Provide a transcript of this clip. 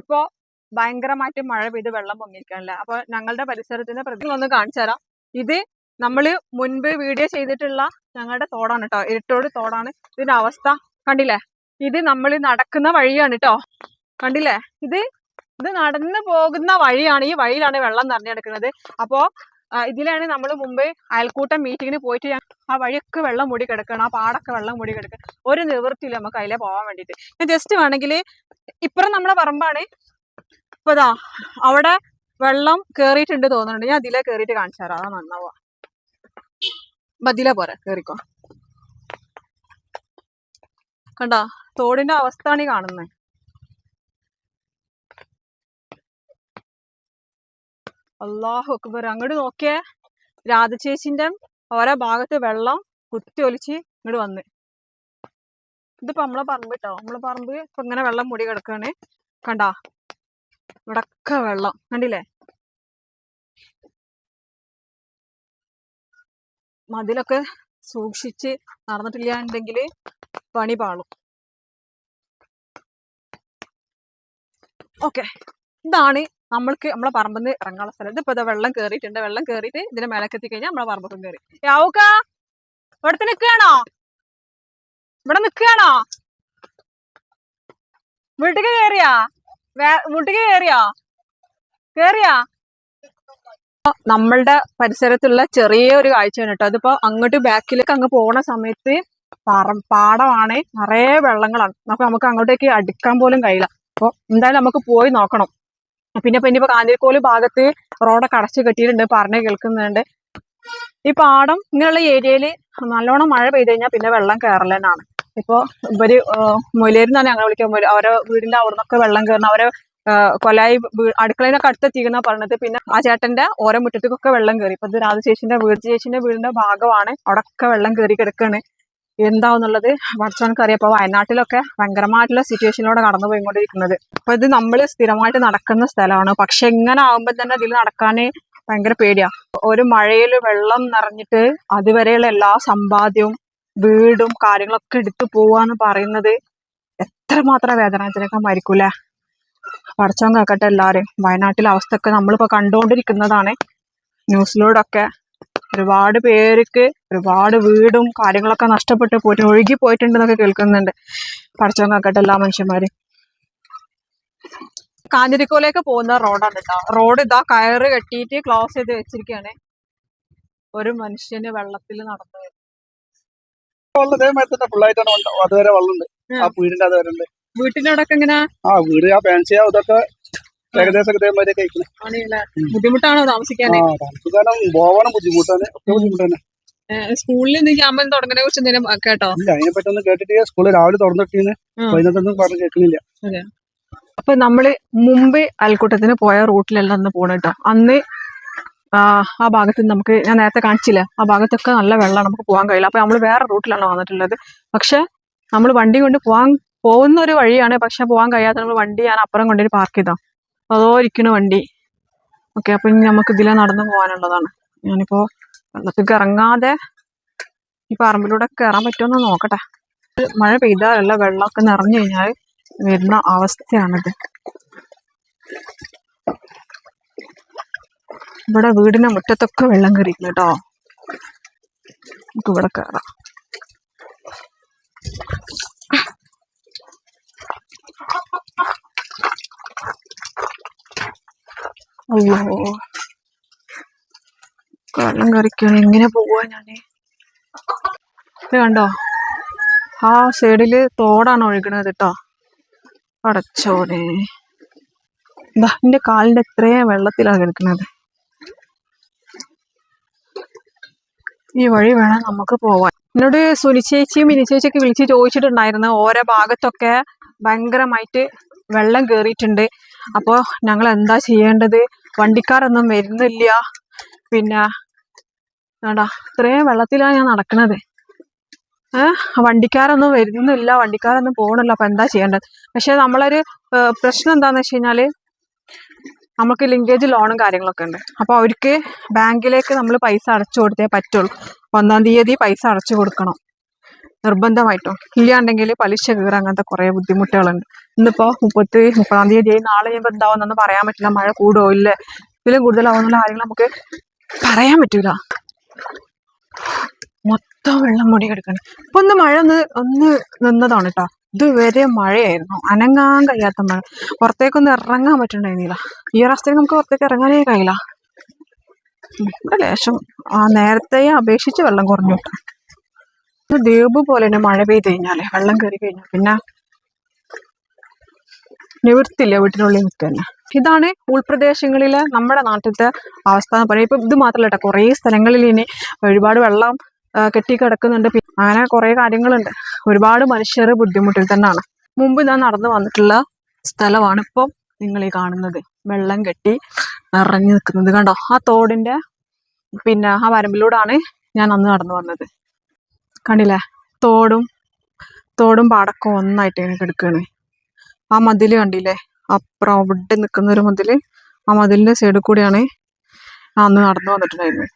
ഇപ്പോ ഭയങ്കരമായിട്ട് മഴ പെയ്ത് വെള്ളം പൊങ്ങിയിരിക്കണല്ലേ അപ്പൊ ഞങ്ങളുടെ പരിസരത്തിന്റെ പ്രതി ഒന്ന് കാണിച്ചു തരാം. ഇത് നമ്മൾ മുൻപ് വീഡിയോ ചെയ്തിട്ടുള്ള ഞങ്ങളുടെ തോടാണ് കേട്ടോ. ഇരുട്ടോട് തോടാണ് ഇതിന്റെ അവസ്ഥ. കണ്ടില്ലേ? ഇത് നമ്മൾ നടക്കുന്ന വഴിയാണ് കേട്ടോ. കണ്ടില്ലേ? ഇത് ഇത് നടന്നു പോകുന്ന വഴിയാണ്. ഈ വഴിയിലാണ് വെള്ളം നിറഞ്ഞെടുക്കുന്നത് അപ്പോ ഇതിലാണ് നമ്മൾ മുമ്പ് അയൽക്കൂട്ടം മീറ്റിങ്ങിന് പോയിട്ട് ആ വഴിയൊക്കെ വെള്ളം മൂടി കിടക്കണം. ആ പാടൊക്കെ വെള്ളം മൂടി കിടക്കണം ഒരു നിവൃത്തിയില്ല നമുക്ക് അതിലെ പോകാൻ വേണ്ടിയിട്ട്. ഞാൻ ജസ്റ്റ് വേണമെങ്കിൽ ഇപ്പുറം നമ്മളെ പറമ്പാണ്. ഇപ്പൊ ഇതാ അവിടെ വെള്ളം കേറിയിട്ടുണ്ട് തോന്നുന്നുണ്ട് ഞാൻ അതിലെ കേറിയിട്ട് കാണിച്ചു അതാ നന്നാവുക ബദില പോരെ കേറിക്കോ. കണ്ട? തോടിന്റെ അവസ്ഥയാണ് ഈ കാണുന്നത് അള്ളാഹു അക്ബർ. അങ്ങോട്ട് നോക്കിയേ. രാധചേച്ചിന്റെ ഓരോ ഭാഗത്ത് വെള്ളം കുത്തി ഒലിച്ച് ഇങ്ങോട്ട് വന്ന്. ഇതിപ്പോ നമ്മളെ പറമ്പ് കേട്ടോ നമ്മളെ പറമ്പ് ഇപ്പൊ ഇങ്ങനെ വെള്ളം മുടി കിടക്കാണ്. കണ്ടാ? ഇവിടൊക്കെ വെള്ളം. കണ്ടില്ലേ? മതിലൊക്കെ സൂക്ഷിച്ച് നടന്നിട്ടില്ല ഉണ്ടെങ്കിൽ പണി പാളും. ഓക്കെ. ഇതാണ് നമ്മൾക്ക് നമ്മളെ പറമ്പിന്ന് ഇറങ്ങാനുള്ള സ്ഥലം. ഇതിപ്പോ ഇതാ വെള്ളം കേറിയിട്ടുണ്ട്. വെള്ളം കേറിയിട്ട് ഇതിന്റെ മേലക്കെത്തി കഴിഞ്ഞാൽ നമ്മളെ പറമ്പൊക്കെ കയറി യാവുക്ക? ഇവിടത്തെ നിക്കുകയാണോ ഇവിടെ നിക്കുകയാണോ വീട്ടിക്ക് കേറിയാ? വീട്ടിക്ക് കേറിയാ? കേറിയാ? നമ്മളുടെ പരിസരത്തുള്ള ചെറിയ ഒരു കാഴ്ചയാണ് കേട്ടോ. അതിപ്പോ അങ്ങോട്ട് ബാക്കിലേക്ക് അങ്ങ് പോണ സമയത്ത് പാടമാണ് നിറയെ വെള്ളങ്ങളാണ്. അപ്പൊ നമുക്ക് അങ്ങോട്ടേക്ക് അടുക്കാൻ പോലും കഴിയില്ല. അപ്പൊ എന്തായാലും നമുക്ക് പോയി നോക്കണം. പിന്നെ ഇപ്പൊ ഇനിയിപ്പോ കാഞ്ഞിരക്കോൽ ഭാഗത്ത് റോഡൊക്കെ അടച്ചു കെട്ടിയിട്ടുണ്ട്. പറഞ്ഞ് കേൾക്കുന്നുണ്ട്. ഈ പാടം ഇങ്ങനെയുള്ള ഏരിയയിൽ നല്ലോണം മഴ പെയ്ത് കഴിഞ്ഞാൽ പിന്നെ വെള്ളം കയറലെന്നാണ് ഇപ്പൊ ഇവർ മൊയിലേരുന്നാണ് ഞങ്ങൾ വിളിക്കാൻ പോലും അവരെ വീടിന്റെ അവിടെ നിന്നൊക്കെ വെള്ളം കയറണം അവരെ കൊലായി അടുക്കളയിലൊക്കെ അടുത്തെത്തിക്കുന്ന പറഞ്ഞത്. പിന്നെ ആ ചേട്ടന്റെ ഓരോ മുറ്റത്തേക്കൊക്കെ വെള്ളം കയറി ഇപ്പൊ ഇത് രാധചേച്ചിന്റെ വീട് ചേച്ചിന്റെ വീടിന്റെ ഭാഗമാണ് അവിടൊക്കെ വെള്ളം കയറി കിടക്കാണ്. എന്താവുന്നുള്ളത് പഠിച്ചവനക്ക് അറിയാം അപ്പൊ വയനാട്ടിലൊക്കെ ഭയങ്കരമായിട്ടുള്ള സിറ്റുവേഷനിലൂടെ കടന്നു പോയിക്കൊണ്ടിരിക്കുന്നത് അപ്പൊ ഇത് നമ്മൾ സ്ഥിരമായിട്ട് നടക്കുന്ന സ്ഥലമാണ്. പക്ഷെ ഇങ്ങനെ ആവുമ്പോൾ തന്നെ ഇതിൽ നടക്കാൻ ഭയങ്കര പേടിയാ. ഒരു മഴയിൽ വെള്ളം നിറഞ്ഞിട്ട് അതുവരെയുള്ള എല്ലാ സമ്പാദ്യവും വീടും കാര്യങ്ങളൊക്കെ എടുത്തു പോവാന്ന് പറയുന്നത് എത്ര എത്രമാത്രം വേദനാജനകമായിരിക്കൂലേ പഠിച്ചവൻ കേൾക്കട്ടെ എല്ലാവരും വയനാട്ടിലെ അവസ്ഥയൊക്കെ നമ്മളിപ്പോ കണ്ടുകൊണ്ടിരിക്കുന്നതാണ് ന്യൂസിലൂടെയൊക്കെ ഒരുപാട് പേർക്ക് ഒരുപാട് വീടും കാര്യങ്ങളൊക്കെ നഷ്ടപ്പെട്ട് പോയിട്ട് ഒഴുകി പോയിട്ടുണ്ടെന്നൊക്കെ കേൾക്കുന്നുണ്ട്. പഠിച്ചവൻ കേൾക്കട്ടെ എല്ലാ മനുഷ്യന്മാരും കാഞ്ഞിരിക്കോലേക്ക് പോകുന്ന റോഡാണ് കേട്ടോ. റോഡ് ഇതാ കയറ് കെട്ടിയിട്ട് ക്ലോസ് ചെയ്ത് വെച്ചിരിക്കുകയാണ്. ഒരു മനുഷ്യന് വെള്ളത്തിൽ നടന്നു. വെള്ളം ഫുള്ളായിട്ടാണ് അതുവരെ ആ. വീടിന്റെ അതുവരെ ഉണ്ട്. വീട്ടിനോടൊക്കെ ആ വീട് ആ ഇതൊക്കെ ഏകദേശം ഇതേമാതിരി ബുദ്ധിമുട്ടാണോ താമസിക്കാൻ ആ താമസിക്കാനും പോവാനും ബുദ്ധിമുട്ടാണ്. ഒക്കെ ബുദ്ധിമുട്ടാണ്. സ്കൂളിൽ നിന്ന് ക്യാമ്പൻ തുടങ്ങുന്നതിനെ കുറിച്ച് എന്തെങ്കിലും കേട്ടോ? ഇല്ല അതിനെ പറ്റൊന്നും കേട്ടിട്ട് സ്കൂളിൽ രാവിലെ തുറന്നിട്ടീന്ന്. വൈകുന്നേരത്തൊന്നും പറഞ്ഞു കേൾക്കുന്നില്ല. അപ്പൊ നമ്മൾ മുംബൈ അയൽക്കൂട്ടത്തിന് പോയ റൂട്ടിലല്ല അന്ന് പോണ കേട്ടോ അന്ന് ആ ഭാഗത്ത് നമുക്ക് ഞാൻ നേരത്തെ കാണിച്ചില്ല ആ ഭാഗത്തൊക്കെ നല്ല വെള്ളമാണ് നമുക്ക് പോകാൻ കഴിയില്ല. അപ്പൊ നമ്മൾ വേറെ റൂട്ടിലാണ് വന്നിട്ടുള്ളത്. പക്ഷെ നമ്മൾ വണ്ടി കൊണ്ട് പോകാൻ പോകുന്ന ഒരു വഴിയാണ് പക്ഷെ പോകാൻ കഴിയാത്ത നമ്മൾ വണ്ടി ഞാൻ അപ്പുറം കൊണ്ടുപോയി പാർക്ക് ചെയ്താ. അതോ ഇരിക്കണ വണ്ടി. ഓക്കെ അപ്പൊ ഇനി നമുക്ക് ഇതിലെ നടന്നു പോകാനുള്ളതാണ് ഞാനിപ്പോ വെള്ളത്തിൽ ഇറങ്ങാതെ ഈ പറമ്പിലൂടെ കയറാൻ പറ്റുമെന്ന് നോക്കട്ടെ. മഴ പെയ്താലുള്ള വെള്ളമൊക്കെ നിറഞ്ഞു കഴിഞ്ഞാൽ വരുന്ന അവസ്ഥയാണിത്. ഇവിടെ വീടിന്റെ മുറ്റത്തൊക്കെ വെള്ളം കയറിയിരുന്നു കേട്ടോ. നമുക്ക് ഇവിടെ കയറാം അയ്യോ. വെള്ളം കയറിക്കാണ് എങ്ങനെ പോവാ ഞാൻ? ഇത് കണ്ടോ? ആ സൈഡിൽ തോടാണ് ഒഴുകണത് കേട്ടോ. അടച്ചോനെ. എന്താ എന്റെ കാലിന്റെ എത്രയും വെള്ളത്തിലാണ് കിടക്കുന്നത് ഈ വഴി വേണം നമുക്ക് പോവാൻ. എന്നോട് സുനി ചേച്ചിയും മിനി ചേച്ചിയൊക്കെ വിളിച്ച് ചോദിച്ചിട്ടുണ്ടായിരുന്നു. ഓരോ ഭാഗത്തൊക്കെ ഭയങ്കരമായിട്ട് വെള്ളം കേറിയിട്ടുണ്ട്. അപ്പോ ഞങ്ങൾ എന്താ ചെയ്യേണ്ടത്? വണ്ടിക്കാരൊന്നും വരുന്നില്ല. പിന്നെ വേണ്ടാ ഇത്രയും വെള്ളത്തിലാണ് ഞാൻ നടക്കുന്നത് ഏഹ് വണ്ടിക്കാരൊന്നും വരുന്നില്ല. വണ്ടിക്കാരൊന്നും പോകണില്ല അപ്പൊ എന്താ ചെയ്യേണ്ടത്? പക്ഷെ നമ്മളൊരു പ്രശ്നം എന്താന്ന് വെച്ച് കഴിഞ്ഞാൽ നമുക്ക് ലിങ്കേജ് ലോണും കാര്യങ്ങളൊക്കെ ഉണ്ട്. അപ്പോൾ അവർക്ക് ബാങ്കിലേക്ക് നമ്മൾ പൈസ അടച്ചു കൊടുത്തേ പറ്റുള്ളൂ. ഒന്നാം തീയതി പൈസ അടച്ചു കൊടുക്കണം. നിർബന്ധമായിട്ടും. ഇല്ലാണ്ടെങ്കിൽ പലിശ കീറുക അങ്ങനത്തെ കുറേ ബുദ്ധിമുട്ടുകളുണ്ട്. ഇന്നിപ്പോ മുപ്പത്തി മുപ്പതാം തീയതി ആയി നാളെ കഴിയുമ്പോൾ എന്താവുന്നൊന്നും പറയാൻ പറ്റില്ല. മഴ കൂടുമോ ഇല്ല. ഇതിലും കൂടുതലാവുന്നുള്ള കാര്യങ്ങൾ നമുക്ക് പറയാൻ പറ്റൂല. മൊത്തം വെള്ളം മുടി കിടക്കണം. ഇപ്പൊ ഒന്ന് മഴ ഒന്ന് ഒന്ന് നിന്നതാണ് കേട്ടോ ഇതുവരെ മഴയായിരുന്നു. അനങ്ങാൻ കഴിയാത്ത മഴ. പുറത്തേക്കൊന്നും ഇറങ്ങാൻ പറ്റുന്നുണ്ടായിരുന്നില്ല ഈ ഒരു അവസ്ഥയിൽ നമുക്ക് പുറത്തേക്ക് ഇറങ്ങാനേ കഴിയില്ല. ഇവിടെ ലേശം ആ നേരത്തെ അപേക്ഷിച്ച് വെള്ളം കുറഞ്ഞു. ദ്വീപ് പോലെ തന്നെ മഴ പെയ്ത് കഴിഞ്ഞാൽ വെള്ളം കയറി കഴിഞ്ഞാൽ പിന്നെ നിവൃത്തില്ല വീട്ടിനുള്ളിൽ നിൽക്കുക തന്നെ ഇതാണ് ഉൾപ്രദേശങ്ങളിലെ നമ്മുടെ നാട്ടിലത്തെ അവസ്ഥ എന്ന് പറയുന്നത്. ഇപ്പൊ ഇത് മാത്രമല്ല കേട്ടോ കുറേ സ്ഥലങ്ങളിൽ ഇനി ഒരുപാട് വെള്ളം കെട്ടിക്കിടക്കുന്നുണ്ട്. അങ്ങനെ കുറേ കാര്യങ്ങളുണ്ട്. ഒരുപാട് മനുഷ്യർ ബുദ്ധിമുട്ടിൽ തന്നെയാണ്. മുമ്പ് ഞാൻ നടന്നു വന്നിട്ടുള്ള സ്ഥലമാണ് ഇപ്പം നിങ്ങൾ ഈ കാണുന്നത്. വെള്ളം കെട്ടി നിറഞ്ഞു നിൽക്കുന്നത് കണ്ടോ? ആ തോടിന്റെ പിന്നെ ആ വരമ്പിലൂടാണ് ഞാൻ അന്ന് നടന്നു വന്നത്. കണ്ടില്ലേ? തോടും തോടും പാടക്കും ഒന്നായിട്ട് ഇങ്ങനെ കിടക്കുകയാണ് ആ മതിൽ കണ്ടില്ലേ? അപ്പുറം അവിടെ നിൽക്കുന്ന ഒരു മതിൽ ആ മതിലിന്റെ സൈഡിൽ കൂടിയാണ് അന്ന് നടന്നു വന്നിട്ടുണ്ടായിരുന്നത്.